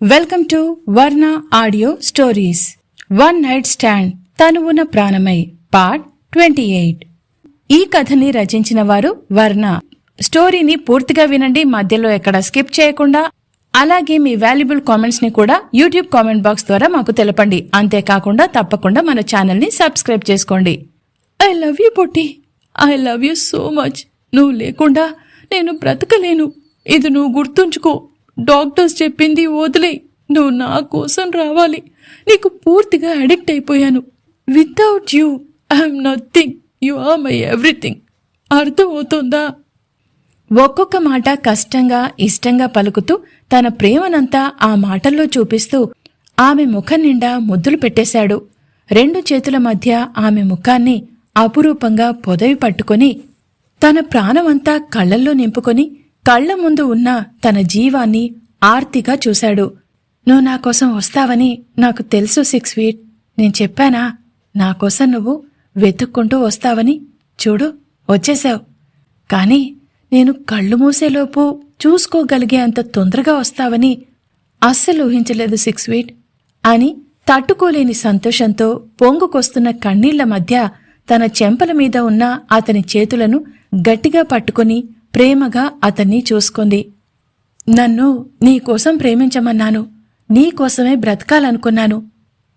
Welcome to Varna audio stories one night stand తనువున ప్రాణమై part twenty eight ఈ కథని రచించిన వారు వర్ణ స్టోరీని పూర్తిగా వినండి మధ్యలో ఎక్కడ స్కిప్ చేయకుండా. అలాగే మీ వాల్యుబుల్ కామెంట్స్ని కూడా యూట్యూబ్ కామెంట్ బాక్స్ ద్వారా మాకు తెలపండి. అంతేకాకుండా తప్పకుండా మన ఛానల్ని సబ్స్క్రైబ్ చేసుకోండి. I love you Potti. I love you so much నువ్వు లేకుండా నేను బ్రతకలేను. ఇది నువ్వు గుర్తుంచుకో. డాక్టర్స్ చెప్పింది వదిలే. నువ్వు నా కోసం రావాలి. నీకు పూర్తిగా అడిక్ట్ అయిపోయాను. Without you I'm nothing you are my everything అర్థమవుతుందా? ఒక్కొక్క మాట కష్టంగా ఇష్టంగా పలుకుతూ తన ప్రేమనంతా ఆ మాటల్లో చూపిస్తూ ఆమె ముఖం నిండా ముద్దులు పెట్టేశాడు. రెండు చేతుల మధ్య ఆమె ముఖాన్ని అపురూపంగా పొదవి పట్టుకొని తన ప్రాణమంతా కళ్ళల్లో నింపుకొని కళ్ళ ముందు ఉన్న తన జీవాన్ని ఆర్తిగా చూశాడు. నువ్వు నా కోసం వస్తావని నాకు తెలుసు సిక్స్ వీట్ నేను చెప్పానా? నా కోసం నువ్వు వెతుక్కుంటూ వస్తావని? చూడు వచ్చేశావు కాని నేను కళ్ళు మూసేలోపు చూసుకోగలిగే అంత తొందరగా వస్తావని అస్సలు ఊహించలేదు సిక్స్ వీట్ అని తట్టుకోలేని సంతోషంతో పొంగుకొస్తున్న కన్నీళ్ళ మధ్య తన చెంపల మీద ఉన్న అతని చేతులను గట్టిగా పట్టుకుని ప్రేమగా అతన్ని చూసుకుంది. నన్ను నీకోసం ప్రేమించమన్నాను. నీకోసమే బ్రతకాలనుకున్నాను.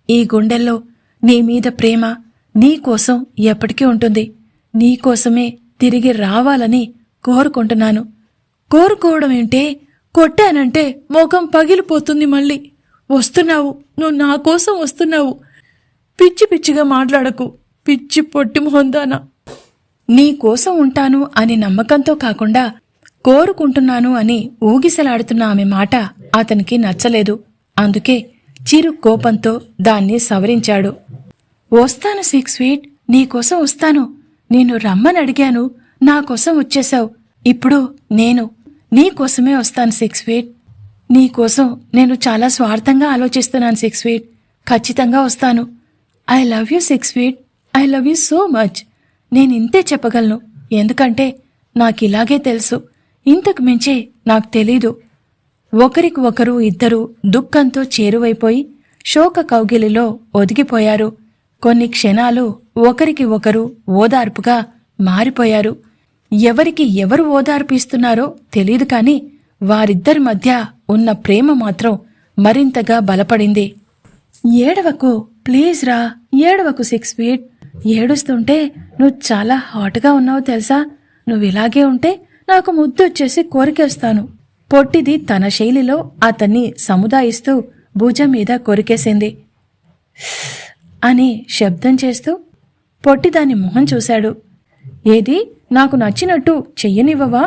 ఈ గుండెల్లో నీ మీద ప్రేమ నీకోసం ఎప్పటికీ ఉంటుంది. నీకోసమే తిరిగి రావాలని కోరుకుంటున్నాను. కోరుకోవడం ఏంటే? కొట్టానంటే ముఖం పగిలిపోతుంది మళ్ళీ. వస్తున్నావు. నువ్వు నా కోసం వస్తున్నావు. పిచ్చి పిచ్చిగా మాట్లాడకు. పిచ్చి పొట్టి మొహందానా. నీకోసం ఉంటాను అనే నమ్మకంతో కాకుండా కోరుకుంటున్నాను అని ఊగిసలాడుతున్న ఆమె మాట అతనికి నచ్చలేదు. అందుకే చిరు కోపంతో దాన్ని సవరించాడు. వస్తాను సిక్స్ స్వీట్. నీకోసం వస్తాను. నేను రమ్మని అడిగాను. నా కోసం వచ్చేశావు. ఇప్పుడు నేను నీకోసమే వస్తాను సిక్స్ ఫీట్ నీకోసం నేను చాలా స్వార్థంగా ఆలోచిస్తున్నాను సిక్స్ ఫీట్ ఖచ్చితంగా వస్తాను. I love you six feet I love you so much. నేను ఇంతే చెప్పగలను. ఎందుకంటే నాకు ఇలాగే తెలుసు. ఇంతకు మించి నాకు తెలీదు. ఒకరికి ఒకరు ఇద్దరు దుఃఖంతో చేరువైపోయి శోక కౌగిలిలో ఒదిగిపోయారు. కొన్ని క్షణాలు ఒకరికి ఒకరు ఓదార్పుగా మారిపోయారు. ఎవరికి ఎవరు ఓదార్పిస్తున్నారో తెలియదు తెలీదు కాని వారిద్దరి మధ్య ఉన్న ప్రేమ మాత్రం మరింతగా బలపడింది. ఏడవకు ప్లీజ్ రా ఏడవకు సిక్స్ ఫీట్. ఏడుస్తుంటే నువ్వు చాలా హాట్గా ఉన్నావు తెలుసా? నువ్వు ఇలాగే ఉంటే నాకు ముద్దు వచ్చేసి కోరికేస్తాను. పొట్టిది తన శైలిలో అతన్ని సముదాయిస్తూ భుజం మీద కొరికేసింది. అని శబ్దం చేస్తూ పొట్టి దాని మొహం చూశాడు. ఏది? నాకు నచ్చినట్టు చెయ్యనివ్వవా?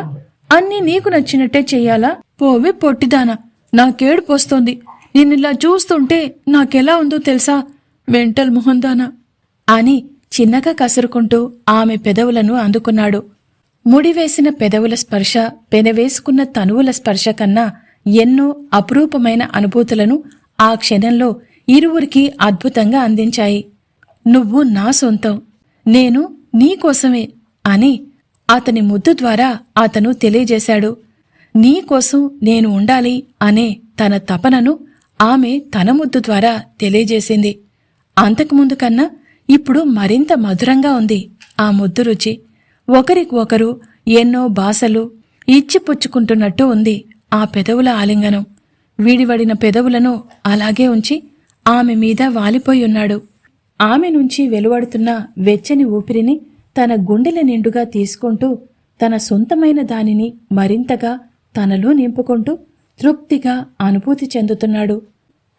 అన్నీ నీకు నచ్చినట్టే చెయ్యాలా? పోవి పొట్టిదానా నాకేడుపోస్తోంది నిన్నిలా చూస్తుంటే నాకెలా ఉందో తెలుసా? మెంటల్ మొహందానా అని చిన్నగా కసురుకుంటూ ఆమె పెదవులను అందుకున్నాడు. ముడివేసిన పెదవుల స్పర్శ పెనవేసుకున్న తనువుల స్పర్శ కన్నా ఎన్నో అపురూపమైన అనుభూతులను ఆ క్షణంలో ఇరువురికి అద్భుతంగా అందించాయి. నువ్వు నా సొంతం. నేను నీకోసమే అని అతని ముద్దు ద్వారా అతను తెలియజేశాడు. నీకోసం నేను ఉండాలి అనే తన తపనను ఆమె తన ముద్దు ద్వారా తెలియజేసింది. అంతకుముందు కన్నా ఇప్పుడు మరింత మధురంగా ఉంది ఆ ముద్దు రుచి. ఒకరికి ఒకరు ఎన్నో భాషలు ఇచ్చిపుచ్చుకుంటున్నట్టు ఉంది ఆ పెదవుల ఆలింగనం. వీడివడిన పెదవులను అలాగే ఉంచి ఆమె మీద వాలిపోయి ఉన్నాడు. ఆమె నుంచి వెలువడుతున్న వెచ్చని ఊపిరిని తన గుండెల నిండుగా తీసుకుంటూ తన సొంతమైన దానిని మరింతగా తనలో నింపుకుంటూ తృప్తిగా అనుభూతి చెందుతున్నాడు.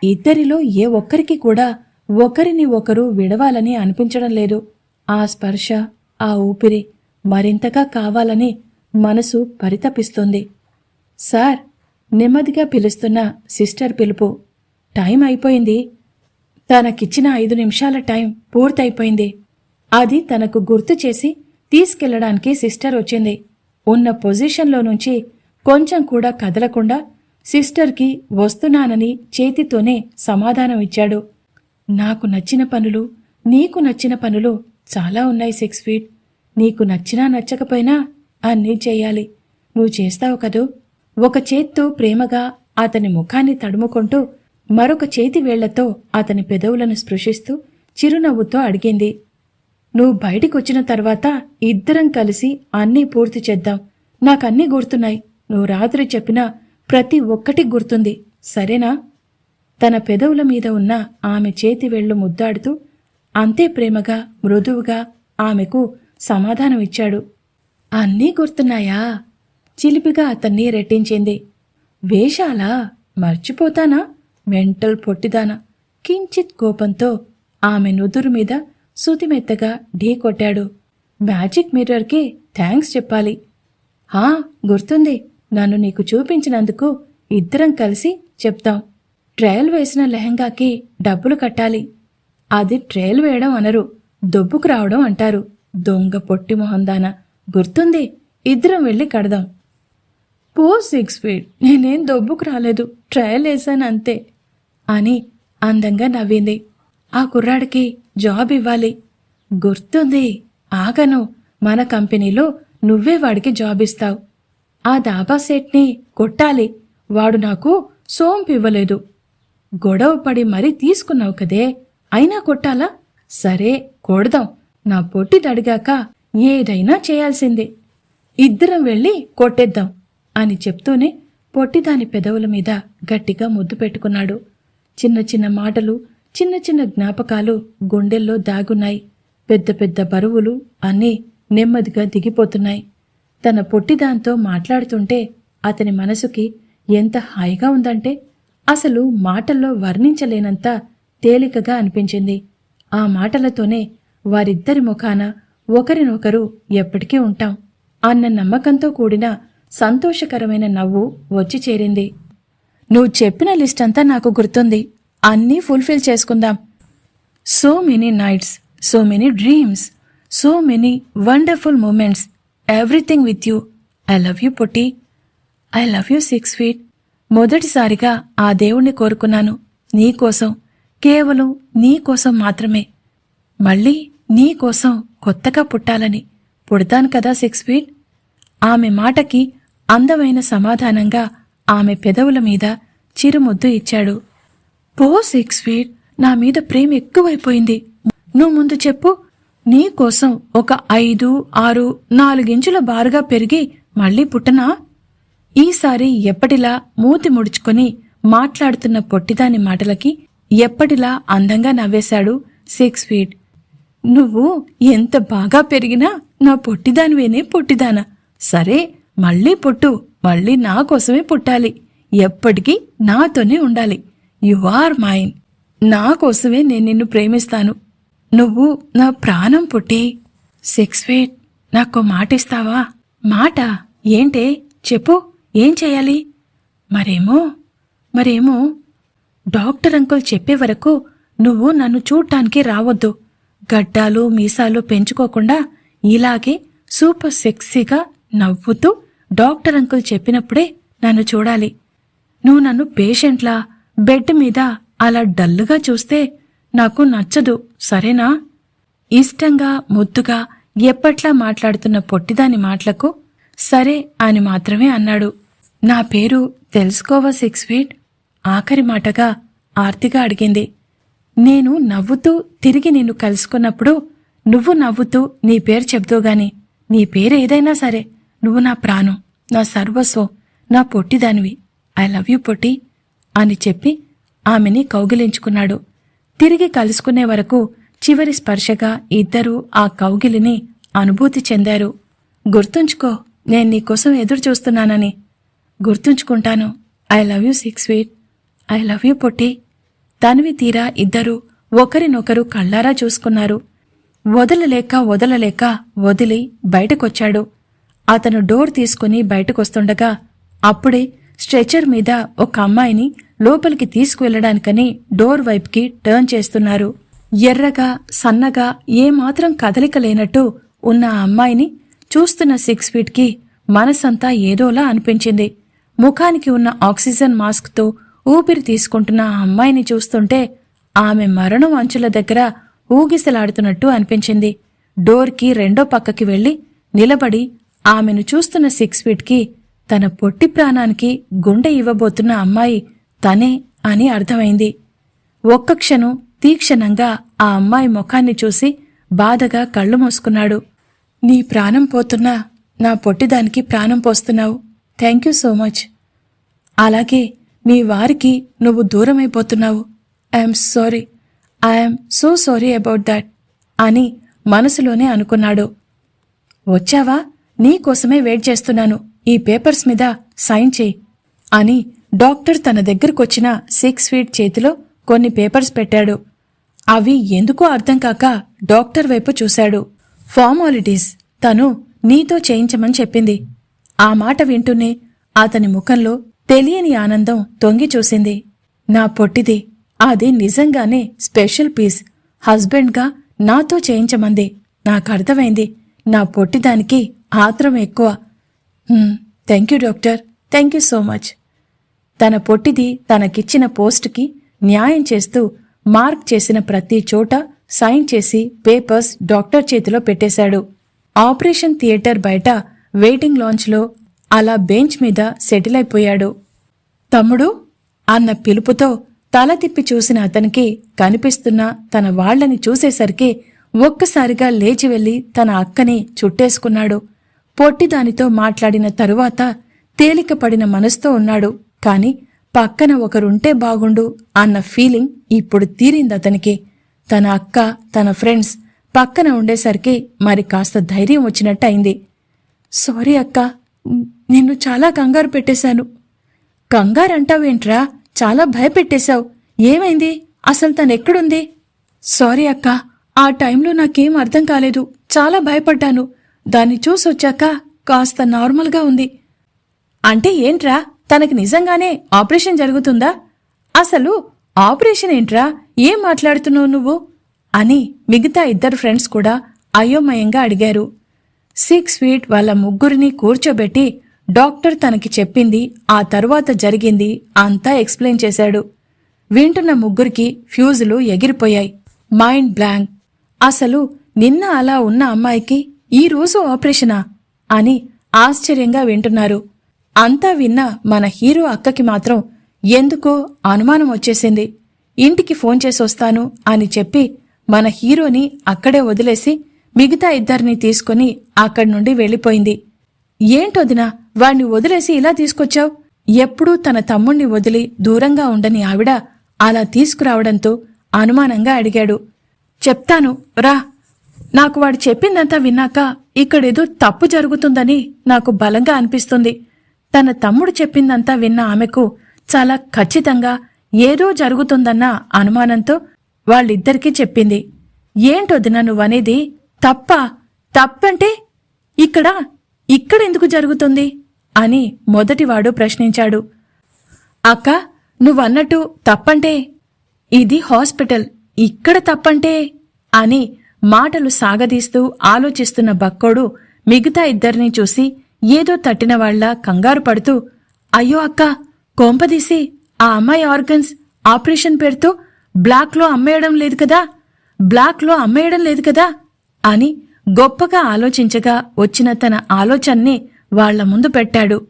ఇద్దరిలో ఏ ఒక్కరికి కూడా ఒకరిని ఒకరు విడవాలని అనిపించడం లేదు. ఆ స్పర్శ ఆ ఊపిరి మరింతగా కావాలని మనసు పరితపిస్తుంది. సార్ నెమ్మదిగా పిలుస్తున్న సిస్టర్ పిలుపు. టైం అయిపోయింది. తనకిచ్చిన ఐదు నిమిషాల టైం పూర్తయిపోయింది. అది తనకు గుర్తు చేసి తీసుకెళ్ళడానికి సిస్టర్ వచ్చింది. ఉన్న పొజిషన్లో నుంచి కొంచెం కూడా కదలకుండా సిస్టర్కి వస్తున్నానని చేతితోనే సమాధానం ఇచ్చాడు. నాకు నచ్చిన పనులు నీకు నచ్చిన పనులు చాలా ఉన్నాయి సిక్స్ ఫీట్. నీకు నచ్చినా నచ్చకపోయినా అన్నీ చేయాలి. నువ్వు చేస్తావు కదూ? ఒక చేత్తో ప్రేమగా అతని ముఖాన్ని తడుముకుంటూ మరొక చేతి వేళ్ళతో అతని పెదవులను స్పృశిస్తూ చిరునవ్వుతో అడిగింది. నువ్వు బయటికొచ్చిన తర్వాత ఇద్దరం కలిసి అన్నీ పూర్తి చేద్దాం. నాకన్నీ గుర్తున్నాయి. నువ్వు రాత్రి చెప్పిన ప్రతి ఒక్కటి గుర్తుంది. సరేనా? తన పెదవుల మీద ఉన్న ఆమె చేతి వెళ్ళు ముద్దాడుతూ అంతే ప్రేమగా మృదువుగా ఆమెకు సమాధానమిచ్చాడు అన్నీ గుర్తున్నాయా? చిలిపిగా అతన్ని రెట్టించింది. వేషాలా? మర్చిపోతానా? మెంటల్ పొట్టిదానా? కించిత్ కోపంతో ఆమె నుదురు మీద సుతిమెత్తగా ఢీ కొట్టాడు. మ్యాజిక్ మిర్రర్కి థ్యాంక్స్ చెప్పాలి. హా గుర్తుంది. నన్ను నీకు చూపించినందుకు ఇద్దరం కలిసి చెప్తాం. ట్రయల్ వేసిన లెహంగాకి డబ్బులు కట్టాలి. అది ట్రయల్ వేయడం అనరు దొబ్బుకు రావడం అంటారు. దొంగ పొట్టి మొహందాన. గుర్తుంది? ఇద్దరం వెళ్ళి కడదాం. పో సిక్స్ ఫీట్. నేనేం దొబ్బుకు రాలేదు. ట్రయల్ వేశాను అంతే అని అందంగా నవ్వింది. ఆ కుర్రాడికి జాబ్ ఇవ్వాలి. గుర్తుంది? ఆగను. మన కంపెనీలో నువ్వే వాడికి జాబ్ ఇస్తావు. ఆ దాబా సెట్ని కొట్టాలి. వాడు నాకు సోంపు ఇవ్వలేదు గొడవ పడి మరీ తీసుకున్నావు కదే. అయినా కొట్టాలా? సరే కొడదాం. నా పొట్టి తడిగాక ఏదైనా చేయాల్సిందే. ఇద్దరం వెళ్ళి కొట్టేద్దాం అని చెప్తూనే పొట్టిదాని పెదవుల మీద గట్టిగా ముద్దు పెట్టుకున్నాడు. చిన్న చిన్న మాటలు చిన్న చిన్న జ్ఞాపకాలు గుండెల్లో దాగున్నాయి. పెద్ద పెద్ద బరువులు అన్నీ నెమ్మదిగా దిగిపోతున్నాయి. తన పొట్టిదాంతో మాట్లాడుతుంటే అతని మనసుకి ఎంత హాయిగా ఉందంటే అసలు మాటల్లో వర్ణించలేనంత తేలికగా అనిపించింది. ఆ మాటలతోనే వారిద్దరి ముఖాన ఒకరినొకరు ఎప్పటికీ ఉంటాం అన్న నమ్మకంతో కూడిన సంతోషకరమైన నవ్వు వచ్చి చేరింది. నువ్వు చెప్పిన లిస్ట్ అంతా నాకు గుర్తుంది. అన్నీ ఫుల్ఫిల్ చేసుకుందాం. So many nights so many dreams so many wonderful moments everything with you. I love you Potti. I love you six feet. మొదటిసారిగా ఆ దేవుణ్ణి కోరుకున్నాను. నీకోసం కేవలం నీకోసం మాత్రమే. మళ్ళీ నీకోసం కొత్తగా పుట్టాలని పుడతాను కదా సిక్స్ ఫీట్? ఆమె మాటకి అందమైన సమాధానంగా ఆమె పెదవుల మీద చిరుముద్దు ఇచ్చాడు. పో సిక్స్ ఫీట్. నా మీద ప్రేమ ఎక్కువైపోయింది. నువ్వు ముందు చెప్పు. నీకోసం ఒక ఐదు ఆరు నాలుగించుల బారుగా పెరిగి మళ్ళీ పుట్టనా? ఈసారి ఎప్పటిలా మూతి ముడుచుకొని మాట్లాడుతున్న పొట్టిదాని మాటలకి ఎప్పటిలా అందంగా నవ్వేశాడు సిక్స్ ఫీట్ నువ్వు ఎంత బాగా పెరిగినా నా పొట్టిదానివేనే పొట్టిదానా? సరే మళ్ళీ పుట్టు మళ్ళీ నా కోసమే పుట్టాలి. ఎప్పటికీ నాతోనే ఉండాలి. You are mine. నా కోసమే నేను నిన్ను ప్రేమిస్తాను. నువ్వు నా ప్రాణం పుట్టి. సిక్స్ ఫీట్ నాకు మాట ఇస్తావా మాట? ఏంటే? చెప్పు. ఏం చేయాలి? మరేమో మరేమో డాక్టర్ అంకుల్ చెప్పే వరకు నువ్వు నన్ను చూడటానికి రావద్దు. గడ్డాలు మీసాలు పెంచుకోకుండా ఇలాగే సూపర్ సెక్సీగా నవ్వుతూ డాక్టర్ అంకుల్ చెప్పినప్పుడే నన్ను చూడాలి. నువ్వు నన్ను పేషెంట్లా బెడ్ మీద అలా డల్లుగా చూస్తే నాకు నచ్చదు సరేనా? ఇష్టంగా ముద్దుగా ఎప్పట్లా మాట్లాడుతున్న పొట్టిదాని మాటలకు సరే అని మాత్రమే అన్నాడు. నా పేరు తెలుసుకోవా సిక్స్ ఫీట్ ఆఖరి మాటగా ఆర్తిగా అడిగింది. నేను నవ్వుతూ తిరిగి నిన్ను కలుసుకున్నప్పుడు నువ్వు నవ్వుతూ నీ పేరు చెబుతూగాని నీ పేరు ఏదైనా సరే నువ్వు నా ప్రాణం నా సర్వస్వం నా పొట్టిదానివి. ఐ లవ్ యూ పొట్టి అని చెప్పి ఆమెని కౌగిలించుకున్నాడు. తిరిగి కలుసుకునే వరకు చివరి స్పర్శగా ఇద్దరూ ఆ కౌగిలిని అనుభూతి చెందారు. గుర్తుంచుకో నేను నీకోసం ఎదురు చూస్తున్నానని గుర్తుంచుకుంటాను. I love you six sweet I love you పొట్టి. తనివి తీరా ఇద్దరూ ఒకరినొకరు కళ్ళారా చూసుకున్నారు. వదలలేక వదలలేక వదిలి బయటకొచ్చాడు. అతను డోర్ తీసుకుని బయటకొస్తుండగా అప్పుడే స్ట్రెచర్ మీద ఒక అమ్మాయిని లోపలికి తీసుకువెళ్ళడానికని డోర్ వైపుకి టర్న్ చేస్తున్నారు. ఎర్రగా సన్నగా ఏమాత్రం కదలిక లేనట్టు ఉన్న ఆ అమ్మాయిని చూస్తున్న సిక్స్ ఫీట్కి మనసంతా ఏదోలా అనిపించింది. ముఖానికి ఉన్న ఆక్సిజన్ మాస్క్తో ఊపిరి తీసుకుంటున్న ఆ అమ్మాయిని చూస్తుంటే ఆమె మరణం అంచుల దగ్గర ఊగిసలాడుతున్నట్టు అనిపించింది. డోర్కి రెండో పక్కకి వెళ్ళి నిలబడి ఆమెను చూస్తున్న సిక్స్ ఫీట్కి తన పొట్టి ప్రాణానికి గుండె ఇవ్వబోతున్న అమ్మాయి తనే అని అర్థమైంది. ఒక్క క్షణం తీక్షణంగా ఆ అమ్మాయి ముఖాన్ని చూసి బాధగా కళ్ళు మూసుకున్నాడు. నీ ప్రాణం పోతున్నా నా పొట్టిదానికి ప్రాణం పోస్తున్నావు. థ్యాంక్ యూ సో మచ్ అలాగే నీ వారికి నువ్వు దూరమైపోతున్నావు. I'm sorry I'm so sorry about that అని మనసులోనే అనుకున్నాడు. వచ్చావా? నీకోసమే వెయిట్ చేస్తున్నాను. ఈ పేపర్స్ మీద సైన్ చేయి అని డాక్టర్ తన దగ్గరకొచ్చిన సిక్స్ ఫీట్ చేతిలో కొన్ని పేపర్స్ పెట్టాడు. అవి ఎందుకో అర్థం కాక డాక్టర్ వైపు చూశాడు. ఫార్మాలిటీస్ తను నీతో చేయించమని చెప్పింది. ఆ మాట వింటూనే అతని ముఖంలో తెలియని ఆనందం తొంగి చూసింది. నా పొట్టిది అది నిజంగానే స్పెషల్ పీస్. హస్బెండ్గా నాతో చేయించమంది. నాకు అర్థమైంది నా పొట్టిదానికి ఆత్రం ఎక్కువ. Thank you doctor thank you so much. తన పొట్టిది తనకిచ్చిన పోస్టుకి న్యాయం చేస్తూ మార్క్ చేసిన ప్రతి చోట సైన్ చేసి పేపర్స్ డాక్టర్ చేతిలో పెట్టేశాడు. ఆపరేషన్ థియేటర్ బయట వెయిటింగ్ లాంచ్లో అలా బెంచ్ మీద సెటిల్ అయిపోయాడు. తమ్ముడు అన్న పిలుపుతో తల తిప్పి చూసిన అతనికి కనిపిస్తున్న తన వాళ్ళని చూసేసరికి ఒక్కసారిగా లేచి వెళ్ళి తన అక్కని చుట్టేసుకున్నాడు. పొట్టిదానితో మాట్లాడిన తరువాత తేలికపడిన మనసుతో ఉన్నాడు. కాని పక్కన ఒకరుంటే బాగుండు అన్న ఫీలింగ్ ఇప్పుడు తీరింది అతనికి. తన అక్క తన ఫ్రెండ్స్ పక్కన ఉండేసరికి మరి కాస్త ధైర్యం వచ్చినట్టయింది. సారీ అక్క నిన్ను చాలా కంగారు పెట్టేశాను. కంగారంటావేంట్రా? చాలా భయపెట్టేశావు. ఏమైంది? అసలు తనెక్కడుంది? సారీ అక్క ఆ టైంలో నాకేం అర్థం కాలేదు. చాలా భయపడ్డాను. దాన్ని చూసొచ్చాక కాస్త నార్మల్గా ఉంది. అంటే ఏంట్రా? తనకి నిజంగానే ఆపరేషన్ జరుగుతుందా? అసలు ఆపరేషన్ ఏంట్రా? ఏం మాట్లాడుతున్నావు నువ్వు? అని మిగతా ఇద్దరు ఫ్రెండ్స్ కూడా అయోమయంగా అడిగారు. సిక్స్ ఫీట్ వాళ్ళ ముగ్గురిని కూర్చోబెట్టి డాక్టర్ తనకి చెప్పింది ఆ తరువాత జరిగింది అంతా ఎక్స్ప్లెయిన్ చేశాడు. వింటున్న ముగ్గురికి ఫ్యూజులు ఎగిరిపోయాయి. Mind blank. అసలు నిన్న అలా ఉన్న అమ్మాయికి ఈ రోజు ఆపరేషనా అని ఆశ్చర్యంగా వింటున్నారు. అంతా విన్న మన హీరో అక్కకి మాత్రం ఎందుకో అనుమానం వచ్చేసింది. ఇంటికి ఫోన్ చేసి వస్తాను అని చెప్పి మన హీరోని అక్కడే వదిలేసి మిగతా ఇద్దరిని తీసుకుని అక్కడి నుండి వెళ్ళిపోయింది. ఏంటొదినా వాణ్ణి వదిలేసి ఇలా తీసుకొచ్చావు? ఎప్పుడూ తన తమ్ముణ్ణి వదిలి దూరంగా ఉండని ఆవిడ అలా తీసుకురావడంతో అనుమానంగా అడిగాడు. చెప్తాను రా. నాకు వాడు చెప్పిందంతా విన్నాక ఇక్కడేదో తప్పు జరుగుతుందని నాకు బలంగా అనిపిస్తుంది. తన తమ్ముడు చెప్పిందంతా విన్న ఆమెకు చాలా ఖచ్చితంగా ఏదో జరుగుతుందన్న అనుమానంతో వాళ్ళిద్దరికీ చెప్పింది. ఏంటొదిన నువ్వనేది? తప్ప తప్పంటే ఇక్కడ ఇక్కడెందుకు జరుగుతుంది? అని మొదటివాడు ప్రశ్నించాడు. అక్క నువ్వన్నట్టు తప్పంటే ఇది హాస్పిటల్ ఇక్కడ తప్పంటే అని మాటలు సాగదీస్తూ ఆలోచిస్తున్న బక్కోడు మిగతా ఇద్దరినీ చూసి ఏదో తట్టిన వాళ్ళ కంగారు పడుతూ అయ్యో అక్క కొంపదీసి ఆ అమ్మాయి ఆర్గన్స్ ఆపరేషన్ పేరుతో బ్లాక్లో అమ్మేయడం లేదు కదా? బ్లాక్లో అమ్మేయడం లేదు కదా? అని గొప్పగా ఆలోచించగా వచ్చిన తన ఆలోచన్ని వాళ్ళ ముందు పెట్టాడు.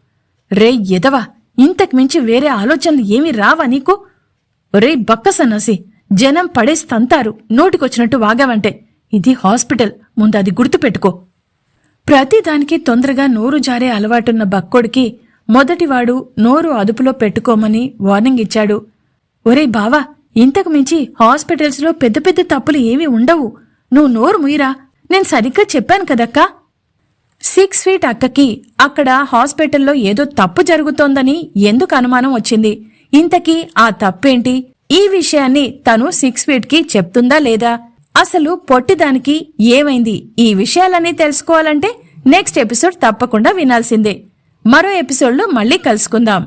రే ఎదవా ఇంతకుమించి వేరే ఆలోచనలు ఏమీ రావా నీకు? రే బక్కసన్నసి జనం పడేస్తంతారు నోటికొచ్చినట్టు వాగావంటే. ఇది హాస్పిటల్ ముందు అది గుర్తుపెట్టుకో. ప్రతిదానికి తొందరగా నోరు జారే అలవాటున్న బక్కోడికి మొదటివాడు నోరు అదుపులో పెట్టుకోమని వార్నింగ్ ఇచ్చాడు. ఒరే బావా ఇంతకు మించి హాస్పిటల్స్లో పెద్ద పెద్ద తప్పులు ఏమీ ఉండవు. నువ్వు నోరు ముయిరా నేను సరిగ్గా చెప్పాను కదక్కా. సిక్స్ ఫీట్ అక్కకి అక్కడ హాస్పిటల్లో ఏదో తప్పు జరుగుతోందని ఎందుకు అనుమానం వచ్చింది? ఇంతకీ ఆ తప్పేంటి? ఈ విషయాన్ని తను సిక్స్ ఫీట్కి చెప్తుందా లేదా? అసలు పొట్టిదానికి ఏమైంది? ఈ విషయాలన్నీ తెలుసుకోవాలంటే నెక్స్ట్ ఎపిసోడ్ తప్పకుండా వినాల్సిందే. మరో ఎపిసోడ్లో మళ్ళీ కలుసుకుందాం.